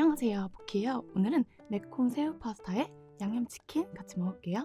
안녕하세요, 보키예요. 오늘은 매콤 새우 파스타에 양념치킨 같이 먹을게요.